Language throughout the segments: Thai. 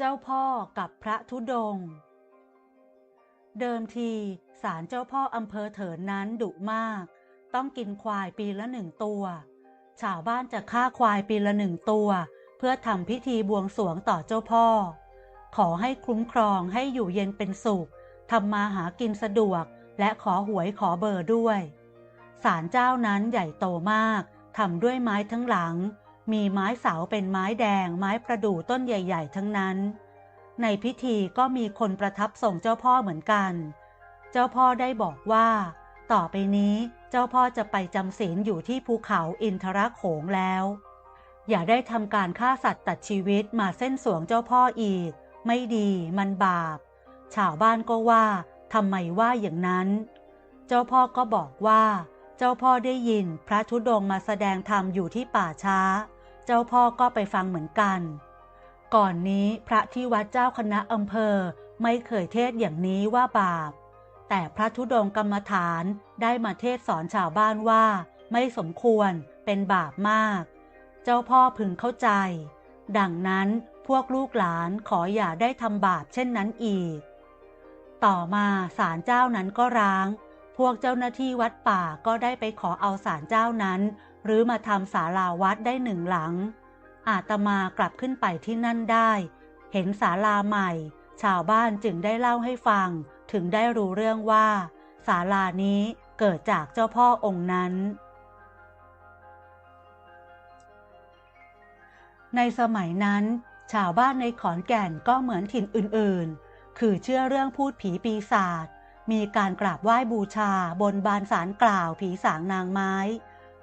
เจ้าพ่อกับพระธุดง เดิมทีศาลเจ้าพ่ออำเภอเถินนั้นดุมาก ต้องกินควายปีละหนึ่งตัวชาวบ้านจะฆ่าควายปีละหนึ่งตัว เพื่อทำพิธีบวงสรวงต่อเจ้าพ่อ ขอให้คุ้มครองให้อยู่เย็นเป็นสุขทำมาหากินสะดวก และขอหวยขอเบอร์ด้วยศาลเจ้านั้นใหญ่โตมากทำด้วยไม้ทั้งหลัง มีไม้เสาเป็นไม้แดง ไม้ประดู่ต้นใหญ่ ๆ ทั้งนั้น ในพิธีก็มีคนประทับส่งเจ้าพ่อเหมือนกัน เจ้าพ่อได้บอกว่า ต่อไปนี้เจ้าพ่อจะไปจำศีลอยู่ที่ภูเขาอินทรโขงแล้ว อย่าได้ทำการฆ่าสัตว์ตัดชีวิตมาเส้นสวงเจ้าพ่ออีก ไม่ดีมันบาป ชาวบ้านก็ว่าทำไมว่าอย่างนั้น เจ้าพ่อก็บอกว่า เจ้าพ่อได้ยินพระธุดงมาแสดงธรรมอยู่ที่ป่าช้า เจ้าพ่อก็ไปฟังเหมือนกัน ก่อนนี้พระที่วัดเจ้าคณะอำเภอไม่เคยเทศอย่างนี้ว่าบาป แต่พระธุดงค์กรรมฐานได้มาเทศสอนชาวบ้านว่า ไม่สมควรเป็นบาปมาก เจ้าพ่อพึงเข้าใจ ดังนั้นพวกลูกหลานขออย่าได้ทำบาปเช่นนั้นอีก ต่อมาศาลเจ้านั้นก็ร้าง พวกเจ้าหน้าที่วัดป่าก็ได้ไปขอเอาศาลเจ้านั้น หรือมาทำศาลาวัดได้หนึ่งหลัง อาตมากลับขึ้นไปที่นั่นได้ เห็นศาลาใหม่ ชาวบ้านจึงได้เล่าให้ฟัง ถึงได้รู้เรื่องว่าศาลานี้เกิดจากเจ้าพ่อองค์นั้น ในสมัยนั้น ชาวบ้านในขอนแก่นก็เหมือนถิ่นอื่นๆ คือเชื่อเรื่องพูดผีปีศาจมีการกราบไหว้บูชาบนบานสารกล่าวผีสางนางไม้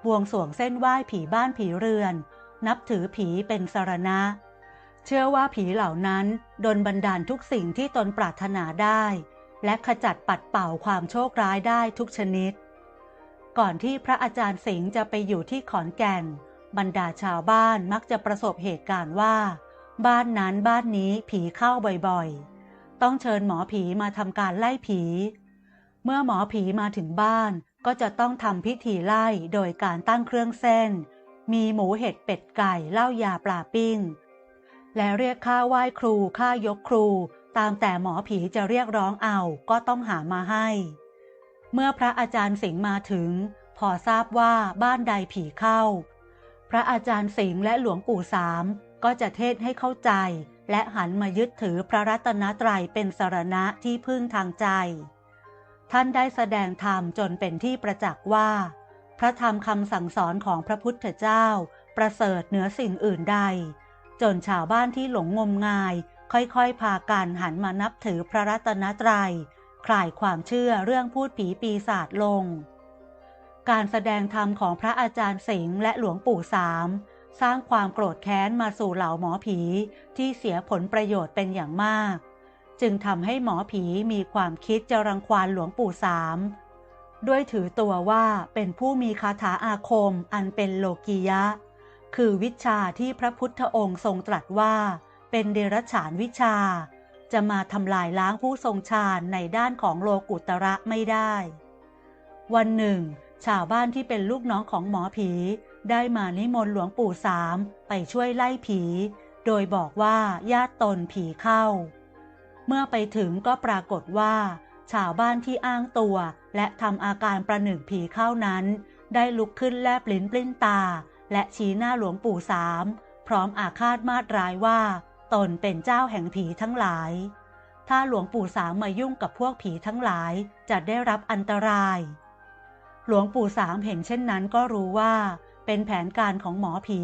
บวงสวงเส้นไหว้ผีบ้านผีเรือน นับถือผีเป็นสรณะ เชื่อว่าผีเหล่านั้นดนบันดาลทุกสิ่งที่ตนปรารถนาได้ และขจัดปัดเป่าความโชคร้ายได้ทุกชนิด ก่อนที่พระอาจารย์สิงห์จะไปอยู่ที่ขอนแก่น บรรดาชาวบ้านมักจะประสบเหตุการณ์ว่า บ้านนั้นบ้านนี้ผีเข้าบ่อยๆ ต้องเชิญหมอผีมาทำการไล่ผี เมื่อหมอผีมาถึงบ้าน ก็จะต้องทำพิธีไล่โดยการตั้งเครื่องเส้น มีหมูเห็ดเป็ดไก่เหล้ายาปลาปิ้ง และเรียกค่าไหว้ครูค่ายกครู ตามแต่หมอผีจะเรียกร้องเอาก็ต้องหามาให้ เมื่อพระอาจารย์สิงห์มาถึง พอทราบว่าบ้านใดผีเข้า พระอาจารย์สิงห์และหลวงปู่สามก็จะเทศให้เข้าใจ และหันมายึดถือพระรัตนตรัยเป็นสารณะที่พึ่งทางใจ ท่านได้แสดงธรรมจนเป็นที่ประจักษ์ว่า พระธรรมคำสั่งสอนของพระพุทธเจ้า ประเสริฐเหนือสิ่งอื่นใด จนชาวบ้านที่หลงงมงาย ค่อยๆ พากันหันมานับถือพระรัตนตรัยคลายความเชื่อเรื่องพูดผีปีศาจลง การแสดงธรรมของพระอาจารย์สิงห์และหลวงปู่สามสร้างความโกรธแค้นมาสู่เหล่าหมอผีที่เสียผลประโยชน์เป็นอย่างมาก จึงทำให้หมอผีมีความคิดจะรังควานหลวงปู่สามด้วยถือตัวว่าเป็นผู้มีคาถาอาคมอันเป็นโลกียะ คือวิชาที่พระพุทธองค์ทรงตรัสว่า เป็นเดรัจฉานวิชา จะมาทำลายล้างผู้ทรงฌานในด้านของโลกุตระไม่ได้ วันหนึ่ง ชาวบ้านที่เป็นลูกน้องของหมอผี ได้มานิมนต์หลวงปู่สามไปช่วยไล่ผี โดยบอกว่าญาติตนผีเข้า เมื่อไปถึงก็ปรากฏว่า ชาวบ้านที่อ้างตัว และทำอาการประหนึ่งผีเข้านั้น ได้ลุกขึ้นแลบลิ้นปลิ้นตา และชี้หน้าหลวงปู่สาม พร้อมอาฆาตมาตร้ายว่า ตนเป็นเจ้าแห่งผีทั้งหลาย ถ้าหลวงปู่สามมายุ่งกับพวกผีทั้งหลายจะได้รับอันตราย หลวงปู่สามเห็นเช่นนั้นก็รู้ว่า เป็นแผนการของหมอผี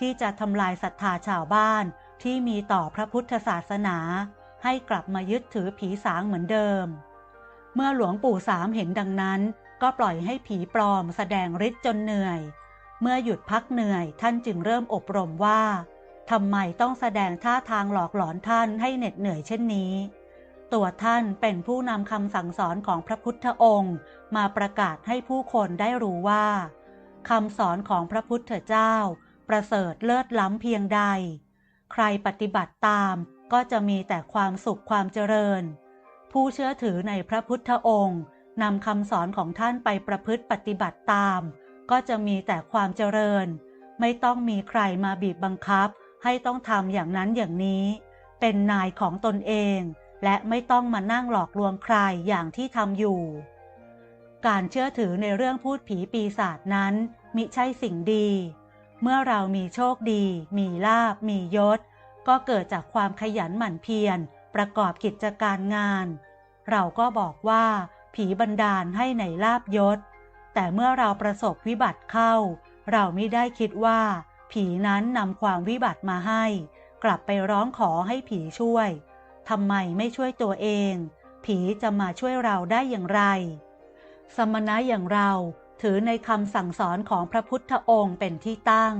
ที่จะทำลายศรัทธาชาวบ้านที่มีต่อพระพุทธศาสนา ให้กลับมายึดถือผีสางเหมือนเดิม เมื่อหลวงปู่สามเห็นดังนั้น ก็ปล่อยให้ผีปลอมแสดงฤทธิ์จนเหนื่อย เมื่อหยุดพักเหนื่อยท่านจึงเริ่มอบรมว่าทำไมต้องแสดงท่าทางหลอกหลอนท่านให้เหน็ดเหนื่อยเช่นนี้ ตัวท่านเป็นผู้นำคำสั่งสอนของพระพุทธองค์ มาประกาศให้ผู้คนได้รู้ว่าคำสอนของพระพุทธเจ้า ประเสริฐเลิศล้ำเพียงใด ใครปฏิบัติตาม ก็จะมีแต่ความสุขความเจริญ ผู้เชื่อถือในพระพุทธองค์นำคำสอนของท่านไปประพฤติปฏิบัติตาม ก็จะมีแต่ความเจริญ ไม่ต้องมีใครมาบีบบังคับ ให้ต้องทำอย่างนั้นอย่างนี้ เป็นนายของตนเอง และไม่ต้องมานั่งหลอกลวงใครอย่างที่ทำอยู่ การเชื่อถือในเรื่องพูดผีปีศาจนั้นมิใช่สิ่งดี เมื่อเรามีโชคดี มีลาบมียศ ก็เกิดจากความขยันหมั่นเพียร ประกอบกิจการงาน เราก็บอกว่า ผีบันดาลให้ในลาบยศ แต่เมื่อเราประสบวิบัติเข้า เราไม่ได้คิดว่า ผีนั้นนำความวิบัติมาให้ กลับไปร้องขอให้ผีช่วยทำไมไม่ช่วยตัวเอง ผีจะมาช่วยเราได้อย่างไร สมณะอย่างเราถือในคำสั่งสอนของพระพุทธองค์เป็นที่ตั้ง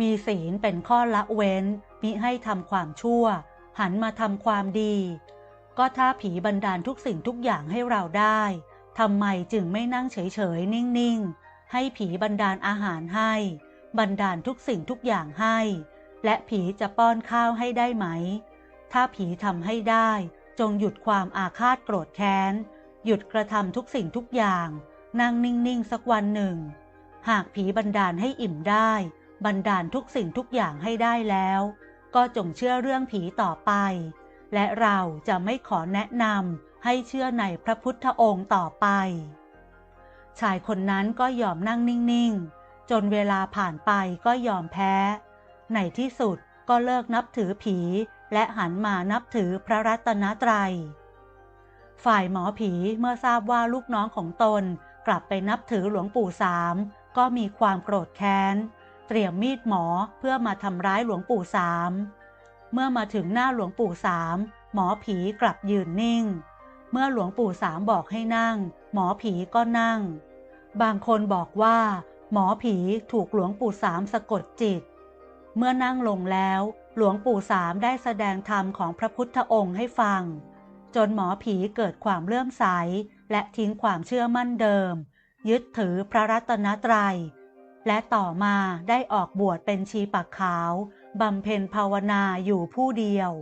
มีศีลเป็นข้อละเว้น มิให้ทำความชั่ว หันมาทำความดี ก็ถ้าผีบันดาลทุกสิ่งทุกอย่างให้เราได้ทำไมจึงไม่นั่งเฉยๆ นิ่งๆ ให้ผีบันดาลอาหารให้ บันดาลทุกสิ่งทุกอย่างให้ และผีจะป้อนข้าวให้ได้ไหม ถ้าผีทำให้ได้ จงหยุดความอาฆาตโกรธแค้น หยุดกระทำทุกสิ่งทุกอย่าง นั่งนิ่งๆ สักวันหนึ่ง หากผีบันดาลให้อิ่มได้ บันดาลทุกสิ่งทุกอย่างให้ได้แล้ว ก็จงเชื่อเรื่องผีต่อไป และเราจะไม่ขอแนะนำให้เชื่อในพระพุทธองค์ต่อไป ชายคนนั้นก็ยอมนั่งนิ่งๆ จนเวลาผ่านไปก็ยอมแพ้ ในที่สุดก็เลิกนับถือผีและหันมานับถือพระรัตนตรัย ฝ่ายหมอผีเมื่อทราบว่าลูกน้องของตนกลับไปนับถือหลวงปู่สามก็มีความโกรธแค้น เตรียมมีดหมอเพื่อมาทำร้ายหลวงปู่สาม เมื่อมาถึงหน้าหลวงปู่สามหมอผีกลับยืนนิ่ง เมื่อหลวงปู่สามบอกให้นั่ง หมอผีก็นั่ง บางคนบอกว่า หมอผีถูกหลวงปู่สามสะกดจิต เมื่อนั่งลงแล้ว หลวงปู่สามได้แสดงธรรมของพระพุทธองค์ให้ฟัง จนหมอผีเกิดความเลื่อมใสและทิ้งความเชื่อมั่นเดิม ยึดถือพระรัตนตรัย และต่อมาได้ออกบวชเป็นชีปักขาวบำเพ็ญภาวนาอยู่ผู้เดียว